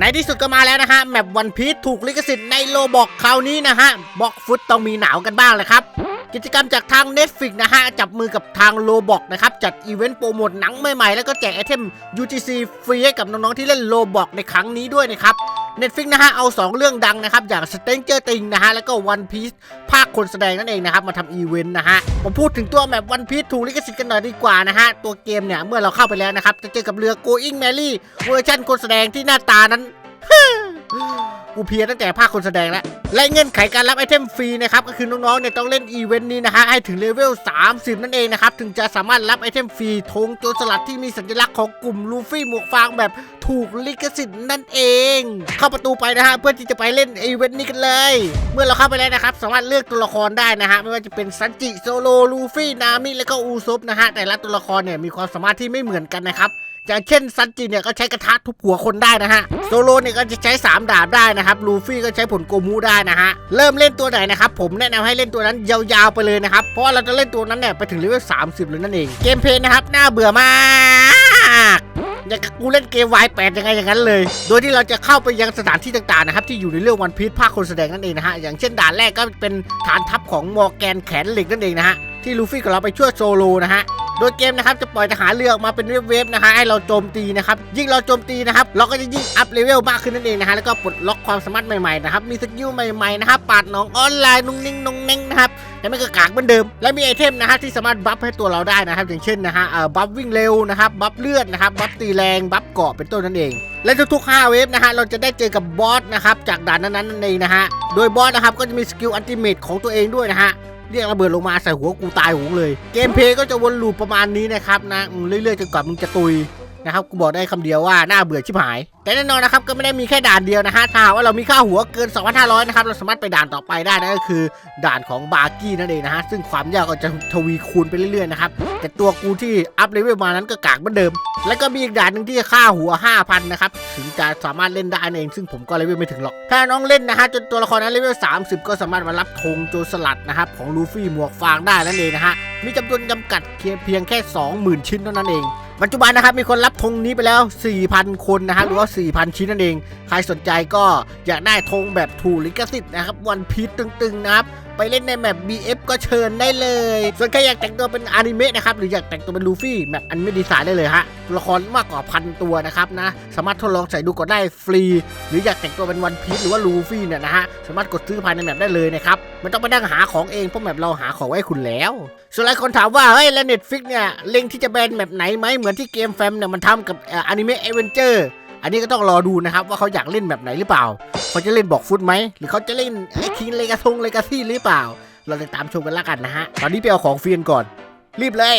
ในที่สุดก็มาแล้วนะฮะแมปวันพีชถูกลิขสิทธิ์ในโลบอกคราวนี้นะฮะบอกฟุตต้องมีหนาวกันบ้างเลยครับ กิจกรรมจากทาง Netflix นะฮะ จับมือกับทางโลบอกนะครับ จัดอีเวนต์โปรโมทหนังใหม่ๆ แล้วก็แจกไอเทม UGC ฟรีให้กับน้องๆที่เล่นโลบอกในครั้งนี้ด้วยนะครับ Netflix นะฮะเอา 2 เรื่องดังนะครับ อย่าง Stranger Things นะฮะ แล้วก็ One Piece ภาคคนแสดงนั่นเองนะครับ มาทำอีเวนต์นะฮะ ผมพูดถึงตัวแมป One Piece ถูกลิขสิทธิ์กันหน่อยดีกว่านะฮะ ตัวเกมเนี่ย เมื่อเราเข้าไปแล้วนะครับ จะเจอกับเรือ Going Merry เวอร์ชันคนแสดงที่หน้าตานั้น กูเพียตั้งแต่ภาคคนแสดงแล้วและเงื่อนไขการรับไอเทมฟรีนะครับก็คือน้องๆเนี่ยต้องเล่นอีเวนต์นี้นะฮะให้ถึงเลเวล 30 นั่นเองนะครับถึงจะสามารถรับไอเทมฟรีธงโจรสลัดที่มีสัญลักษณ์ของกลุ่มลูฟี่หมวกฟางแบบถูกลิขสิทธิ์นั่นเอง เข้าประตูไปนะฮะเพื่อที่จะไปเล่นอีเวนต์นี้กันเลย เมื่อเราเข้าไปแล้วนะครับสามารถเลือกตัวละครได้นะฮะไม่ว่าจะเป็นซันจิโซโลลูฟี่นามิและก็อูซบนะฮะแต่ละตัวละครเนี่ยมีความสามารถที่ไม่เหมือนกันนะครับ อย่างเช่นซันจิเนี่ยก็ใช้กระทะทุบหัวคนได้นะฮะโซโลเนี่ยก็จะใช้ 3 ดาบได้นะครับลูฟี่ก็ใช้ผลโกมูได้นะฮะเริ่มเล่นตัวไหนนะครับผมแนะนำให้เล่นตัวนั้นยาวๆไปเลยนะครับเพราะเราจะเล่นตัวนั้นเนี่ยไปถึงเลเวล30 เลยนั่นเองเกมเพลย์นะครับน่าเบื่อมากอย่างกับกูเล่นเกมวายแปดยังไงอย่างนั้นเลย โดยที่เราจะเข้าไปยังสถานที่ต่างๆนะครับที่อยู่ในเรื่องวันพีชภาคคนแสดงนั่นเองนะฮะอย่างเช่นด่านแรกก็เป็นฐานทัพของมอร์แกนแขนเหล็กนั่นเองนะฮะที่ลูฟี่กับเราไปช่วยโซโลนะฮะ โดยเกมนะครับจะปล่อยทหารเรือออกมาเป็นเวฟๆนะฮะให้เราโจมตีนะครับยิ่งเราโจมตีนะครับเราก็จะยิ่งอัพเลเวลมากขึ้นนั่นเองนะฮะแล้วก็ปลดล็อกความสามารถใหม่ๆนะครับมีสกิลใหม่ๆนะครับปาดหนองออนไลน์นุ่งนิ่งนุ่งเน่งนะครับแต่ไม่ก็กากเหมือนเดิม และมีไอเทมนะฮะที่สามารถบัฟให้ตัวเราได้นะครับ อย่างเช่นนะฮะเอ่อบัฟวิ่งเร็วนะครับบัฟเลือดนะครับบัฟตีแรงบัฟเกาะเป็นต้นนั่นเอง และทุกๆ5เวฟนะฮะเราจะได้เจอกับบอสนะครับจากด่านนั้นๆนั่นเองนะฮะโดยบอสนะครับก็จะมีสกิลอัลติเมทของตัวเองด้วยนะฮะ เรียกระเบิดลงมาใส่หัวกูตายหงเลย เกมเพลย์ก็จะวนลูปประมาณนี้นะครับนะเรื่อยๆจนกว่ามึงจะตุยนะครับกูบอกได้คำเดียวว่าน่าเบื่อชิบหาย แต่แน่นอนนะครับก็ไม่ได้มีแค่ด่านเดียวนะฮะถ้าว่าเรามีค่าหัวเกิน 2,500 นะครับ เราสามารถไปด่านต่อไปได้นะก็คือ ด่านของบาร์กี้นั่นเองนะฮะซึ่งความยากก็จะทวีคูณไปเรื่อยๆนะครับแต่ตัวกูที่อัพเลเวลมานั้นก็กากเหมือนเดิม แล้วก็มีอีกด่านหนึ่งที่ค่าหัว 5,000 นะครับ ถึงจะสามารถเล่นได้เองซึ่งผมก็เลเวลไม่ถึงหรอก ถ้าน้องเล่นนะฮะจนตัวละครนั้นเลเวล 30 ก็สามารถมารับธงโจรสลัดนะครับ ของลูฟี่หมวกฟางได้นั่นเองนะฮะ มีจำนวนจำกัดเพียงแค่ 20,000 ชิ้นเท่านั้นเอง ปัจจุบันนะครับมีคนรับธงนี้ไปแล้ว 4,000 คนนะฮะหรือว่า 4,000 ชิ้นนั่นเอง ใครสนใจก็อยากได้ธงแบบถูลิขสิทธิ์นะครับวันพีชตึงๆนะครับ ไปเล่นในแมป BF ก็เชิญได้เลย ส่วนใครอยากแต่งตัวเป็นอนิเมะนะครับหรืออยากแต่งตัวเป็นลูฟี่แมปอันิเมะดีไซน์ได้เลยฮะตัวละครมากกว่าพันตัวนะครับนะสามารถทดลองใส่ดูก็ได้ฟรี หรืออยากแต่งตัวเป็นวันพีชหรือว่าลูฟี่เนี่ยนะฮะสามารถกดซื้อภายในแมปได้เลยนะครับไม่ต้องไปนั่งหาของเองเพราะแมปเราหาของไว้ให้คุณแล้ว ส่วนหลายคนถามว่าเฮ้ยแล้วเน็ตฟิกเนี่ยเล็งที่จะแบนแมปไหนไหมเหมือนที่เกมแฟมเนี่ยมันทำกับอนิเมะเอเวนเจอร์ อันนี้ก็ต้องรอดูนะครับว่าเขาอยากเล่นแบบไหนหรือเปล่า เขาจะเล่นบอกฟุตไหม หรือเขาจะเล่นไอ้คิงเลกาทงเลกาซี่หรือเปล่า เราจะตามชมกันละกันนะฮะ ตอนนี้ไปเอาของฟรียนก่อน รีบเลย